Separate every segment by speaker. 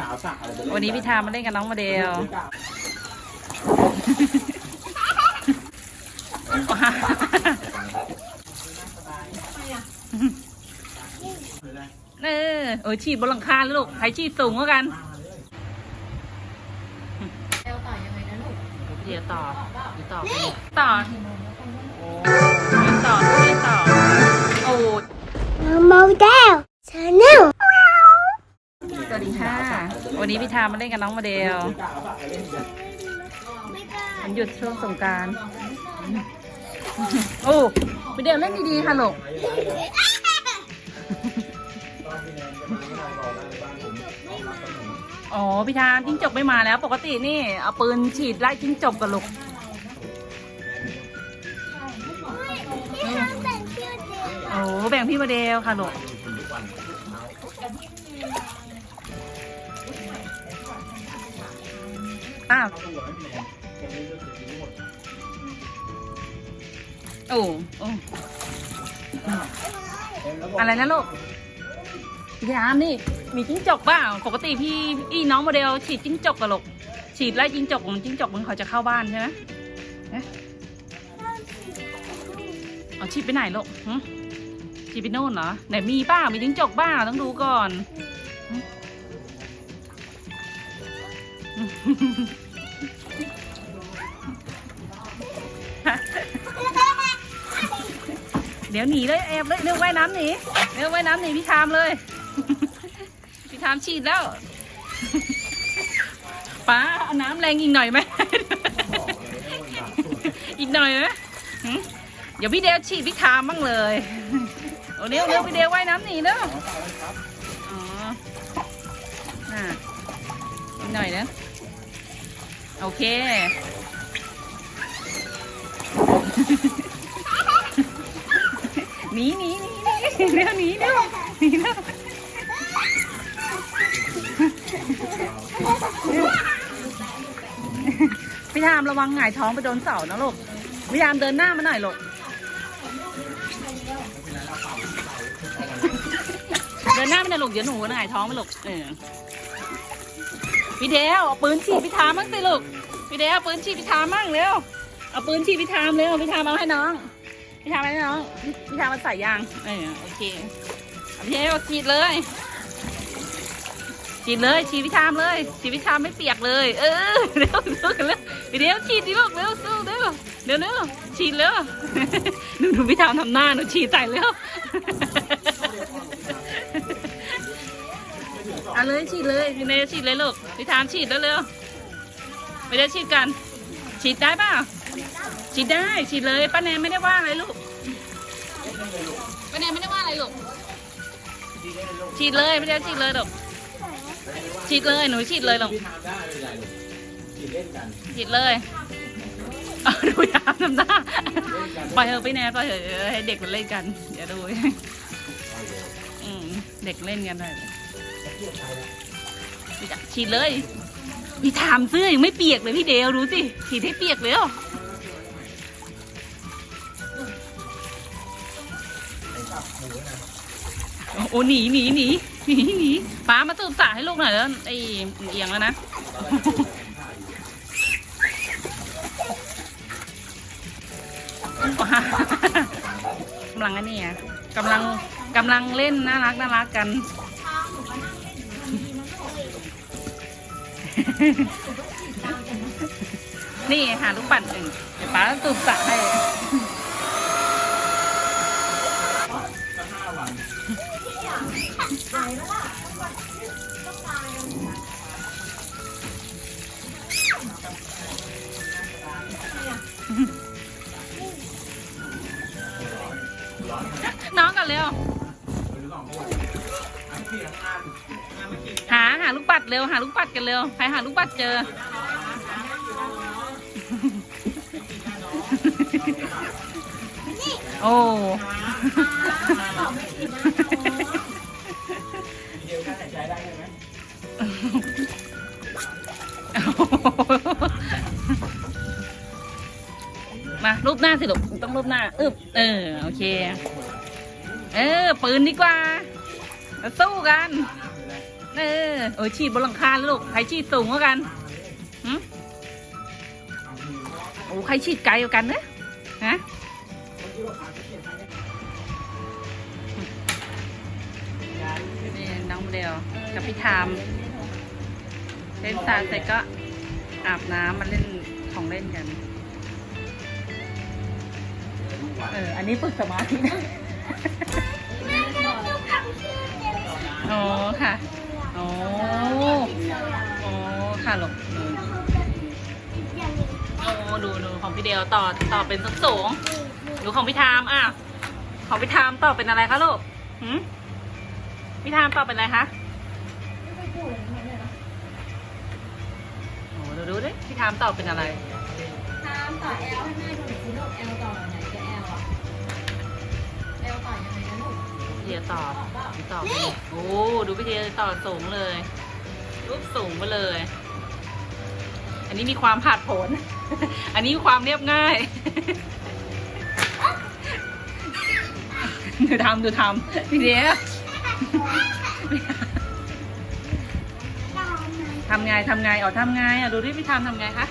Speaker 1: กาวสักอะไรไปเล่น
Speaker 2: วันนี้พี่ทามมาเล่นกับน้องโมเดลเออเออฉีดบนหลังคาเลยลูกใครฉีดสูงกว่ากัน
Speaker 3: เอลต่อยังไงนะลูก
Speaker 2: เดี๋ยวต่อเดี๋ยวต่อไปต่อเดี๋ยวต่อเดี๋ยวต่อ โอ้
Speaker 4: Model Channel
Speaker 2: สวัสดีค่ะ วันนี้พี่ทามมาเล่นกับน้องโมเดลมันหยุดช่วงสงกรารโอ้พี่เดลเล่นดีๆค่ะลูกอ๋อพี่ทามจิ้งจกไม่มาแล้ว ปกตินี่ เอาปืนฉีดไล่จิ้งจกกับลูกโอ้แบ่งพี่โมเดลค่ะลูก อ้าว โอ้โอ้อะไรนะลูกยามนี่ มีจิ้งจกเปล่าปกติพี่พี่น้องโมเดล ฉีดจิ้งจกกับลูกฉีดไล่จิ้งจกของจิ้งจกมันเขาจะเข้าบ้านใช่ไหมเอ๊ะเอาฉีดไปไหนลูกฉีดไปโน่นเหรอ ไหนมีป้ามีจิ้งจกบ้าต้องดูก่อน เดี๋ยวหนีเลยแอบเลยเร็วว่ายน้ำหนีเร็วว่ายน้ำหนีพี่ทามเลย พี่ทามฉีดแล้วป้าเอาน้ำแรงอีกหน่อยไหมอีกหน่อยไหมเดี๋ยวพี่เดวฉีดพี่ทามบ้างเลยโอ้เร็วเร็วพี่เดวว่ายน้ำหนีเร็วอ๋ออะอีกหน่อยนะโอเค หนีหนีหนีหนีเร็วหนีเร็วหนีเร็วพี่ทามระวังหงายท้องไปโดนเสานะลูกพี่ทามเดินหน้ามาหน่อยลูกเดินหน้ามาหน่อยลูกเดี๋ยวหนูหงายท้องไปลูกเออพี่เดวเอาปืนฉีดพี่ทามมั่งสิลูกพี่เดวเอาปืนฉีดพี่ทามมั่งเร็ว เอาปืนฉีดพี่ทามเร็วพี่ทามเอาให้น้องพี่ทำอะไรน้องพี่ทำมันใส่ยางเออโอเคเอาพี่เอวฉีดเลยฉีดเลยฉีดพี่ทามเลยฉีดพี่ทามไม่เปียกเลย เออเร็วเร็วเร็วเดี๋ยวฉีดดิลูกเร็วสู้เร็วเร็วเร็วฉีดเร็วหนูดูพี่ทามทำหน้าหนูฉีดใส่เร็วเอาเลยฉีดเลยพี่เนยฉีดเลยลูกพี่ทามฉีดแล้วเร็วไม่ได้ฉีดกัน ฉีดได้เปล่า ฉีดได้ฉีดเลยป้าแนนไม่ได้ว่าอะไรลูกป้าแนนไม่ได้ว่าอะไรลูกฉีดเลยไม่ได้ฉีดเลยหลูกฉีดเลยหนูฉีดเลยลูก
Speaker 1: ที่ทำได้ไม่เป็นไรลูกฉีดเล่นกัน
Speaker 2: ฉีดเลยเอาดูยามทำหน้าปล่อยเถอะไปแนนปล่อยเถอะให้เด็กมันเล่นกันเดี๋ยวดูเด็กเล่นกันเลยฉีดเลยพี่ถามเสื้อยังไม่เปียกเลยพี่เดวดูสิฉีดให้เปียกเลยเห โอ้หนีหนีหนีหนีหนีป้ามาตูบสาให้ลูกหน่อยแล้วไอ้เอียงแล้วนะกำลังอันนี้อะกำลังกำลังเล่นน่ารักน่ารักกันนี่หาลูกปั่นหนึ่งเดี๋ยวป้าตูบสาให้ น้องกันเร็ว หาหาลูกปัดเร็ว หาลูกปัดกันเร็ว ใครหาลูกปัดเจอ โอ้
Speaker 1: เดียวกันหม
Speaker 2: มารูปหน้าสิลูกต้องรูปหน้าอึบเออ โอเค เออ ปืนดีกว่าสู้กัน เออโอ้ยฉีดบนหลังคาลูกใครฉีดสูงกว่ากันหืมโอ้ใครฉีดไกลกว่ากันนะฮะนี่น้องเดลกับพี่ทามเล่นซานเสร็จก็อาบน้ำมาเล่นของเล่นกัน เออ อันนี้ฝึกสมาธินะ อ๋อค่ะอ๋ออ๋อค่ะลบดูโอ้ดูดูของพี่เดียวต่อต่อเป็นสูงสูงดูของพี่ทามอะของพี่ทามต่อเป็นอะไรคะลูกหืมพี่ทามต่อเป็นอะไรคะโอ้ดูดูดิพี่ทามต่อเป็นอะไร
Speaker 3: ตามต่อแอลให้แม่ดูหน่อยสิลูกแอลต่อไหน
Speaker 2: เดียต่อพี่ต่อไปโอ้ดูพี่เดียต่อสูงเลย รูปสูงไปเลย อันนี้มีความผาดโผนอันนี้มีความเรียบง่ายดูทำดูทำพี่เดียทำไงทำไงอ๋อทำไงอะดูที่พี่ทำทำไงคะ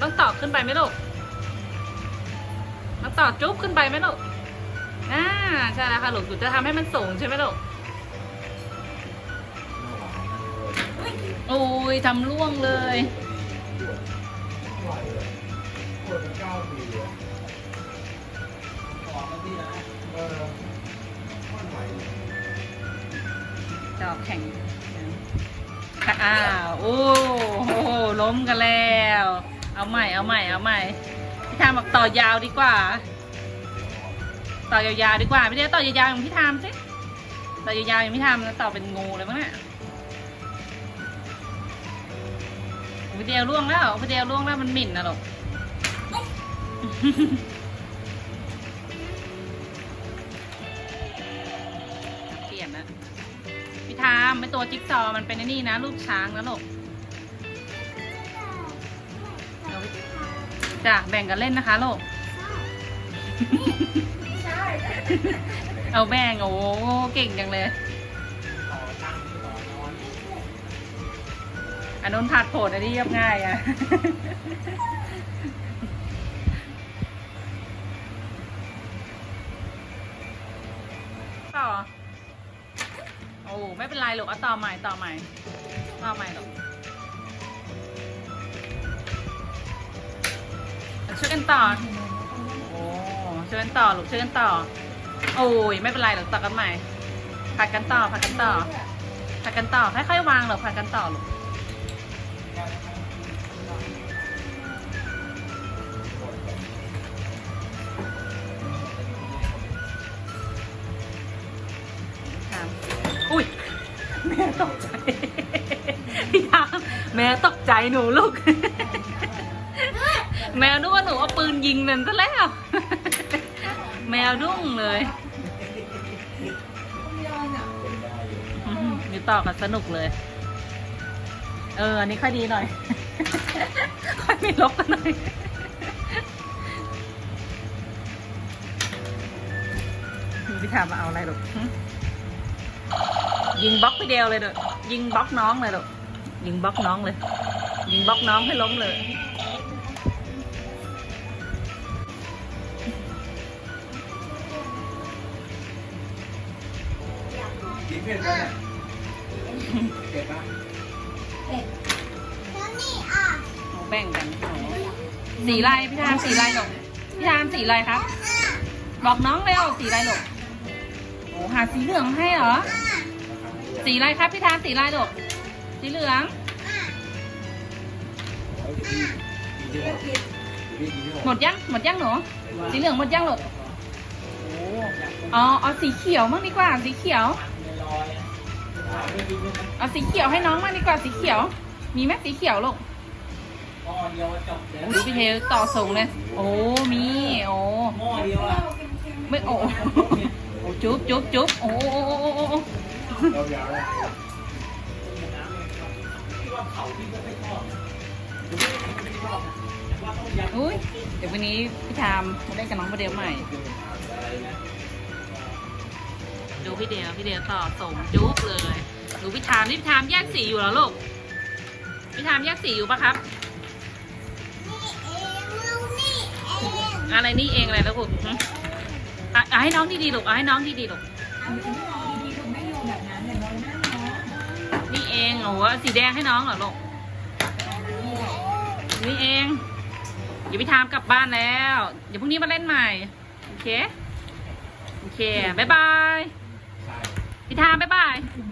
Speaker 2: ต้องต่อขึ้นไปไหมลูกต้องต่อจุ๊บขึ้นไปไหมลูก ใช่แล้วค่ะลูกหนูจะทำให้มันสูงใช่ไหมลูกโอ้ยทำล่วงเลยจอบแข่งอ้าวโอ้โหล้มกันแล้ว เอาใหม่เอาใหม่เอาใหม่พี่ทามบอกต่อยาวดีกว่า ต่อยาวๆดีกว่าไม่ได้ต่อยาวๆอย่างพี่ทามสิต่อยาวๆอย่างพี่ทามแล้วต่อเป็นงูเลยมั้งเนี่ยวิดีโอล่วงแล้ววิดีโอล่วงแล้วมันหมิ่นนะหรอกเปลี่ยนนะพี่ทามไม่ตัวจิ๊กซอมันเป็นไอ้นี่นะรูปช้างนะลูกเอาไว้จ้ะแบ่งกันเล่นนะคะลูก เอาแบ่งโอ้เก่งจังเลย อันนู้นผัดโผดอันนี้เรียบง่ายอะ ต่อ โอ้ไม่เป็นไรหรอกเอาต่อใหม่ต่อใหม่ต่อใหม่หรอกช่วยกันต่อ ช่วยกันต่อลูกช่วยกันต่อ โอ้ยไม่เป็นไรหรอกต่อกันใหม่ผัดกันต่อผัดกันต่อผัดกันต่อค่อยๆวางหรอกผัดกันต่อลูกอุ้ยแม่ตกใจพี่ทามแม่ตกใจหนูลูก แมวนึกว่าหนูเอาปืนยิงนั่นซะแล้ว แมวดุ้งเลยอื้อหือนี่ต่อกันสนุกเลย เออ อันนี้ค่อยดีหน่อย ค่อยไม่ลบกันหน่อยพี่ถามมาเอาอะไรหรอกหึยิงบล็อกไปเดียวเลยเด้อยิงบล็อกน้องเลยเด้อยิงบล็อกน้องเลย ยิงบล็อกน้องให้ล้มเลย
Speaker 1: เผ็ดปะเนี่ยเผ็ดปะ
Speaker 2: โอ้แบ่งกันโอ้สีลายพี่ทามสีลายหรอกพี่ทามสีลายครับ บอกน้องเร็วสีลายหรอกโอ้หาสีเหลืองให้เหรอ สีลายครับพี่ทามสีลายหรอกสีเหลือง หมดยังหมดยังหนูสีเหลืองหมดยังหรอกอ๋อเอาสีเขียวมั่งดีกว่าสีเขียว เอาสีเขียวให้น้องมั่งดีกว่าสีเขียว มีไหมสีเขียวลูก
Speaker 1: ก้อนเดียวจบเลย
Speaker 2: ดูพี่เทลต่อสูงเลย โอ้ มี โอ้
Speaker 1: หม้อเดียวอะ
Speaker 2: ไม่โอ้โอ้จุ๊บจุ๊บจุ๊บโอ้โอ้โอ้โอ้โอ้โอ้
Speaker 1: เรายาวเลยที่ว่าเขาที่ไม่ค่อยชอบไม่ชอบว่าต้องยัด
Speaker 2: อุ้ยเดี๋ยววันนี้พี่ทามมาเล่นกับน้องโมเดลใหม่
Speaker 1: อะไรนะ
Speaker 2: ดูพี่เดียวพี่เดียวต่อส่งจุ๊บเลยดูพี่ทามนี่พี่ทามแยกสีอยู่เหรอลูกพี่ทามแยกสีอยู่ปะครับ อะไรนี่เองอะไรแล้วลูกหึอะให้น้องดีๆลูกอะให้น้องดีๆลูก
Speaker 3: เอาไม่มองดีๆถูกนี่
Speaker 2: เองโอ้โหสีแดงให้น้องเหรอลูกนี่เองเดี๋ยวพี่ทามกลับบ้านแล้ว เดี๋ยวพรุ่งนี้มาเล่นใหม่ โอเค โอเค บ๊ายบาย พี่ทามบ๊ายบาย
Speaker 3: ถึงเลย